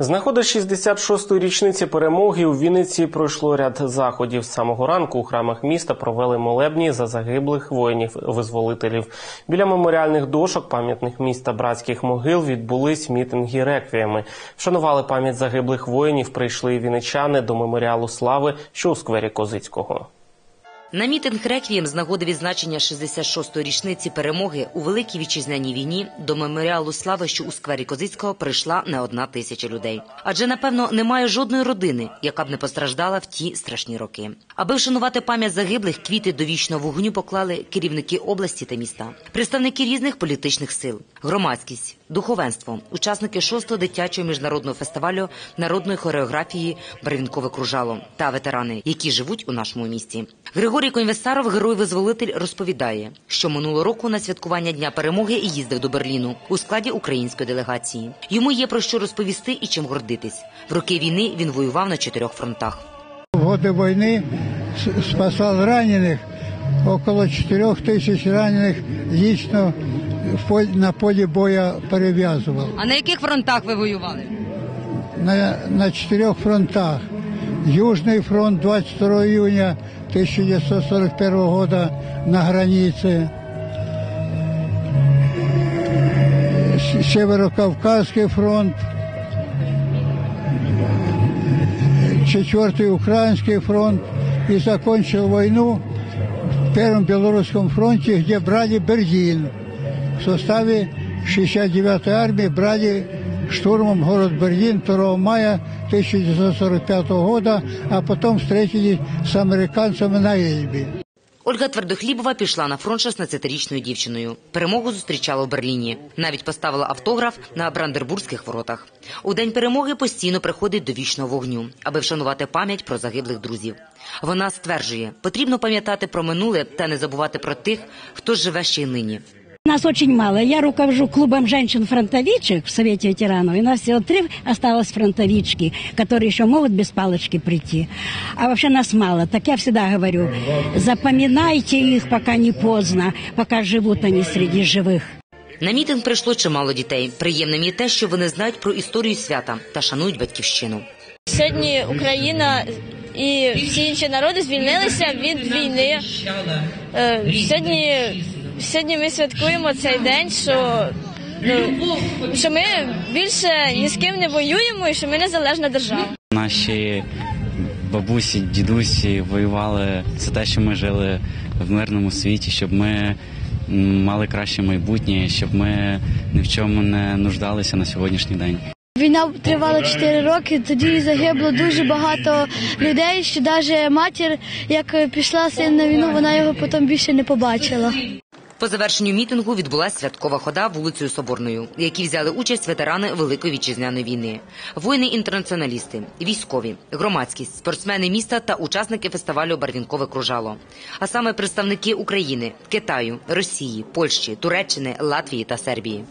З нагоди 66-ї річниці перемоги у Вінниці пройшло ряд заходів. З самого ранку у храмах міста провели молебні за загиблих воїнів-визволителів. Біля меморіальних дошок, пам'ятних міст та братських могил відбулись мітинги реквіями. Вшанували пам'ять загиблих воїнів. Прийшли і вінничани до меморіалу слави, що у сквері Козицького. На мітинг реквієм з нагоди відзначення 66-ї річниці перемоги у великій вітчизняній війні до меморіалу слави, що у сквері Козицького прийшла не одна тисяча людей. Адже напевно немає жодної родини, яка б не постраждала в ті страшні роки. Аби вшанувати пам'ять загиблих, квіти до вічного вогню поклали керівники області та міста, представники різних політичних сил, громадськість, духовенство, учасники 6-го дитячого міжнародного фестивалю народної хореографії Барвінкове кружало та ветерани, які живуть у нашому місті. Григорій Конвестаров, герой-визволитель, розповідає, що минулого року на святкування Дня перемоги їздив до Берліну у складі української делегації. Йому є про що розповісти і чим гордитись. В роки війни він воював на чотирьох фронтах. В годы войны с- спасал раненых, около 4 тысяч раненых лично в поле- на поле боя перевязывал. А на яких фронтах ви воювали? На, на четырех фронтах. Южный фронт 22 июня 1941 года на границе. С- Северокавказский фронт. Четвертый Украинский фронт. И закончил войну в Первом Белорусском фронте, где брали Берлин. В составе 69-й армии брали штурмом город Берлин 2 мая 1945 года, а потом встретились с американцами на Эльбе. Ольга Твердохлібова пішла на фронт 16-річною дівчиною. Перемогу зустрічала в Берліні. Навіть поставила автограф на Брандербурзьких воротах. У день перемоги постійно приходить до вічного вогню, аби вшанувати пам'ять про загиблих друзів. Вона стверджує, потрібно пам'ятати про минуле та не забувати про тих, хто живе ще й нині. Нас очень мало. Я руковожу клубом женщин-фронтовичек в Совете ветеранов. И у нас всего три осталось фронтовички, которые еще могут без палочки прийти. А вообще нас мало. Так я всегда говорю, запоминайте их, пока не поздно, пока живут они среди живых. На мітинг прийшло чимало дітей. Приємним є те, що вони знають про історію свята та шанують батьківщину. Сьогодні Україна і всі інші народи звільнилися від війни. Е, Сьогодні, сьогодні ми святкуємо цей день, що, ну, що ми більше ні з ким не воюємо і що ми незалежна держава. Наші бабусі, дідусі воювали за те, що ми жили в мирному світі, щоб ми мали краще майбутнє, щоб ми ні в чому не нуждалися на сьогоднішній день. Війна тривала 4 роки. Тоді загибло дуже багато людей. Що навіть матір, як пішла син на війну, вона його потім більше не побачила. По завершенню мітингу відбулася святкова хода вулицею Соборною, в якій взяли участь ветерани Великої вітчизняної війни, воїни-інтернаціоналісти, військові, громадськість, спортсмени міста та учасники фестивалю Барвінкове кружало. А саме представники України, Китаю, Росії, Польщі, Туреччини, Латвії та Сербії.